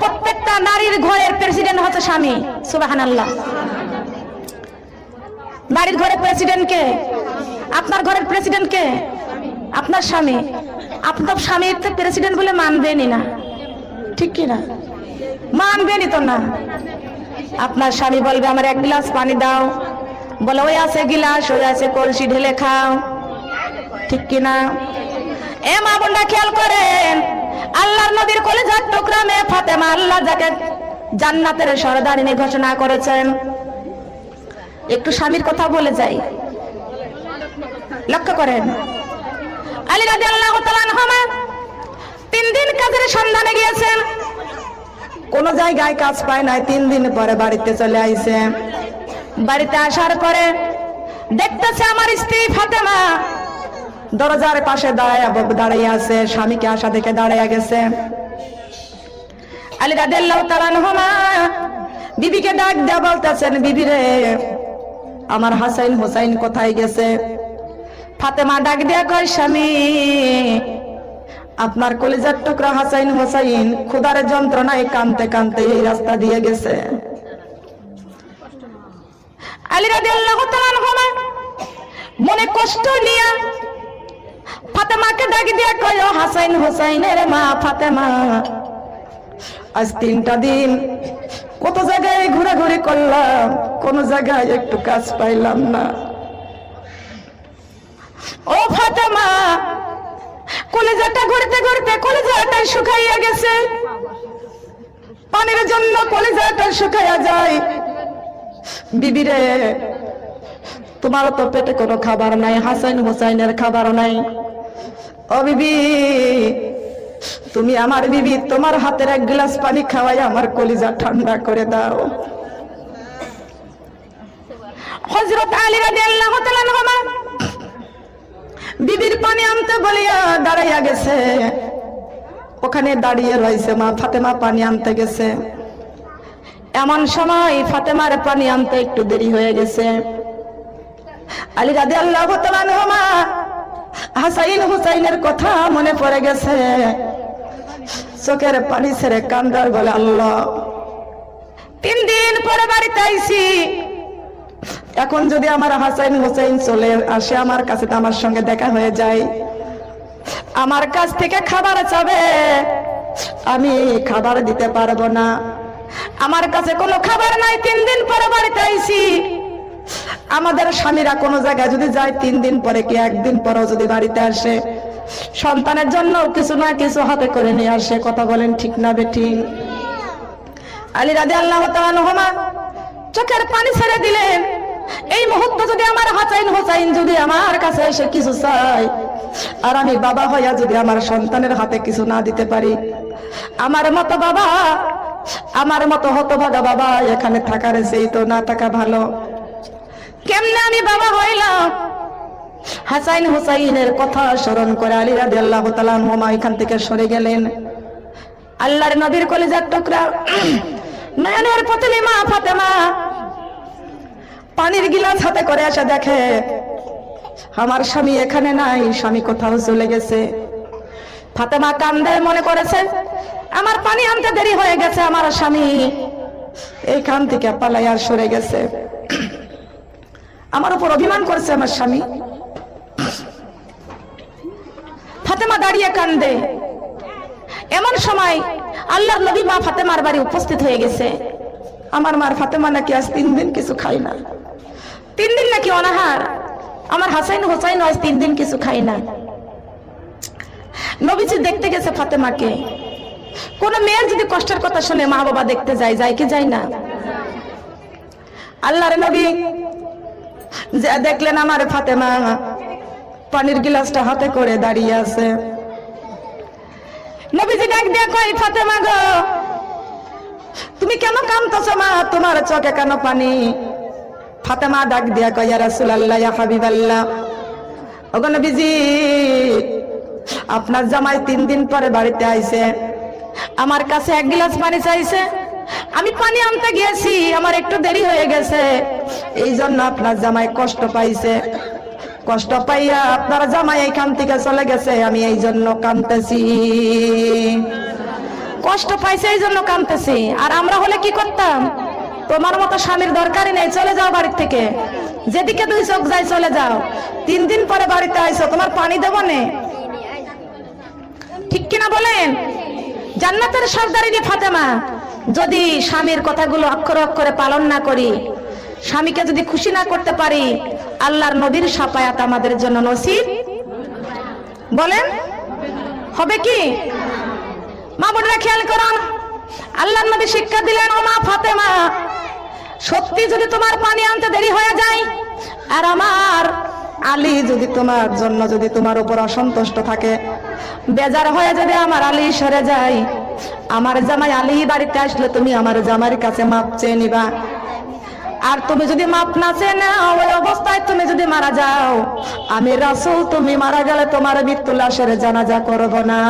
প্রত্যেকটা নারীর ঘরের প্রেসিডেন্ট হচ্ছে স্বামী সুবাহান আল্লাহ বাড়ির ঘরের প্রেসিডেন্ট কে? আপনার ঘরের প্রেসিডেন্ট কে? আপনার স্বামী। আপনার স্বামী তো প্রেসিডেন্ট বলে মানবেনই না। ঠিক কি না? তো না। আপনার স্বামী বলবে, আমার এক গ্লাস পানি দাও। বলে, ওই আছে গিলাস, ওই আছে কলসি, ঢেলে খাও। ঠিক কি না? এ মা বোনরা খেয়াল করেন আল্লাহর নবীর কলেজার টুকরা মেয়ে ফাতেমা আল্লাহ যাকে জান্নাতের সরদারিনী ঘোষণা করেছেন। একটু স্বামীর কথা বলে যাই। লক্ষ্য করেন। আলী রাজি আল্লাহ তিন দিন কাজের সন্ধানে গিয়েছেন। কোন জায়গায় কাজ পায় নাই, তিন দিন পরে বাড়িতে চলে আইছে। বাড়িতে আসার পরে দেখতেছে আমার স্ত্রী ফাতেমা। দরজার পাশে দাঁড়ায় দাঁড়িয়ে আছে, স্বামীকে আশা দেখে দাঁড়াইয়া গেছে। আলী রাদিয়াল্লাহু তাআলা নহমা বিবিকে ডাক দেয়া বলতেছেন, বিবি রে, আমার হাসাইন হোসাইন কোথায় গেছে? ফাতেমা ডাক দেয়া কয়, স্বামী, আপনার কলিজার টুকরা হাসাইন হোসাইন ক্ষুধার যন্ত্রণায় কানতে কানতে এই রাস্তা দিয়ে গেছে। আলী রাদিয়াল্লাহু তাআলা নহমা মনে কষ্ট নিয়া ফাতেমাকে ডাক দিয়া কয় হাসাইন হোসাইনের মা ফাতেমা, আজ তিনটা দিন কত জায়গায় ঘোরাঘুরি করলাম, কোন জায়গায় একটু কাজ পাইলাম না। ও ফাতেমা, কলেজাটা ঘুরতে ঘুরতে কলেজাটা শুকাইয়া গেছে। পানির জন্য কলেজাটা শুকাইয়া যায়। বিবিরে, তোমার তো পেটে কোনো খাবার নাই, হাসাইন হোসাইনের খাবার নাই। ও বিবি, তুমি আমার বিবি, তোমার হাতের এক গ্লাস পানি খাওয়াই আমার কলিজা ঠান্ডা করে দাও। হজরত আলী তাআলা আনহুমা, বিবির পানি আনতে বলিয়া দাঁড়াইয়া গেছে। ওখানে দাঁড়িয়ে রয়েছে মা ফাতেমা, পানি আনতে গেছে। এমন সময় ফাতেমার পানি আনতে একটু দেরি হয়ে গেছে। আলী রাদিয়াল্লাহু আনহুমা হাসাইন হুসাইনের কথা মনে পড়ে গেছে। চোখের পানি ছেড়ে কান্দার বলে, আল্লাহ, তিন দিন পরে বাড়িতে আইছি। এখন যদি আমার হাসাইন হুসাইন চলে আসে আমার কাছে, তো আমার সঙ্গে দেখা হয়ে যায়। আমার কাছ থেকে খাবার চাবে। আমি খাবার দিতে পারব না। আমার কাছে কোনো খাবার নাই। তিন দিন পরে বাড়িতে আইছি। আমাদের স্বামীরা কোনো জায়গায় যদি যায়, তিন দিন পরে কি একদিন পরেও যদি বাড়িতে আসে, সন্তানের জন্য কিছু না কিছু হাতে করে নিয়ে আসে, কথা বলেন ঠিক না বেটি আলী রাদে আল্লাহ নহমা চোখের পানি ছেড়ে দিলেন। এই মুহূর্তে যদি আমার হাসাইন হোসাইন যদি আমার কাছে এসে কিছু চাই আর আমি বাবা হইয়া যদি আমার সন্তানের হাতে কিছু না দিতে পারি, আমার মতো বাবা, আমার মতো হতভাগা বাবা এখানে থাকার সেই তো না থাকা ভালো। কেমনে আমি বাবা হইলাম? হাসাইন হুসাইনের কথা স্মরণ করে আলী রাজি আল্লাহ হোমা এখান থেকে সরে গেলেন। আল্লাহর নবীর কলেজার টুকরা, নয়নের পতলি মা ফাতেমা। পানির গিলাস হাতে করে এসে দেখে, আমার স্বামী এখানে নাই, স্বামী কোথাও চলে গেছে। ফাতেমা কান্দে, মনে করেছে, আমার পানি আনতে দেরি হয়ে গেছে, আমার স্বামী এইখান থেকে পালাই আর সরে গেছে। আমার উপর অভিমান করেছে আমার স্বামী। ফাতেমা দাঁড়িয়ে কান্দে। এমন সময় আল্লাহর নবী মা ফাতেমার বাড়ি উপস্থিত হয়ে গেছে। আমার মার ফাতেমা নাকি আজ তিন দিন কিছু খাই না। তিন দিন নাকি অনাহার। আমার হাসাইন হোসাইন আজ তিন দিন কিছু খাই না। নবীজি দেখতে গেছে ফাতেমাকে। কোন মেয়ের যদি কষ্টের কথা শুনে মা বাবা দেখতে যায় যায় কি যায় না? আল্লাহর নবী যা দেখলেন আমার ফাতেমা, পানির গিলাসটা হাতে করে দাঁড়িয়ে আছে। নবীজি ডাক দিয়া কই ফাতেমা গো, তুমি কেন কামতেছো মা? তোমার চোখে কেন পানি? ফাতেমা ডাক দিয়া কই ইয়া রাসূলুল্লাহ, ইয়া হাবিবাল্লাহ। ওগো নবীজি, আপনার জামাই তিন দিন পরে বাড়িতে আইছে। আমার কাছে এক গ্লাস পানি চাইছে। আমি পানি আনতে গিয়েছি, আমার একটু দেরি হয়ে গেছে। এই জন্য আপনার জামাই কষ্ট পাইছে। কষ্ট পাইয়া আপনার জামাই এইখান থেকে চলে গেছে, আমি এই জন্য কানতেছি কষ্ট পাইছে এই জন্য কাঁদতেছি। আর আমরা হলে কি করতাম? তোমার মতো স্বামীর দরকারই নেই, চলে যাও বাড়ির থেকে। যেদিকে দুই চোখ যাই চলে যাও। তিন দিন পরে বাড়িতে আইসো, তোমার পানি দেবো নে। ঠিক কিনা বলেন? জান্নাতের সর্দারিনী ফাতেমা, যদি স্বামীর কথাগুলো অক্ষরে অক্ষরে পালন না করি স্বামীকে যদি খুশি না করতে পারি, আল্লাহর নবীর সাপায়াত আমাদের জন্য নসিব। বলেন, হবে কি? মা খেয়াল করুন আল্লাহ নবী শিক্ষা দিলেন, ও মা ফাতেমা, সত্যি যদি তোমার পানি আনতে দেরি হয়ে যায়, আর আমার আলী যদি তোমার জন্য যদি তোমার উপর অসন্তুষ্ট থাকে, বেজার হয়ে যদি আমার আলী সরে যায়। আমার জামাই আলী বাড়িতে আসলে তুমি আমার জামাইয়ের কাছে মাপ চেয়ে নিবা। আর তুমি যদি মাপ না চেয়ে ওই অবস্থায় তুমি যদি মারা যাও, আমি রাসুল, তুমি মারা গেলে তোমার মৃত্যু লাশের জানাজা করব না।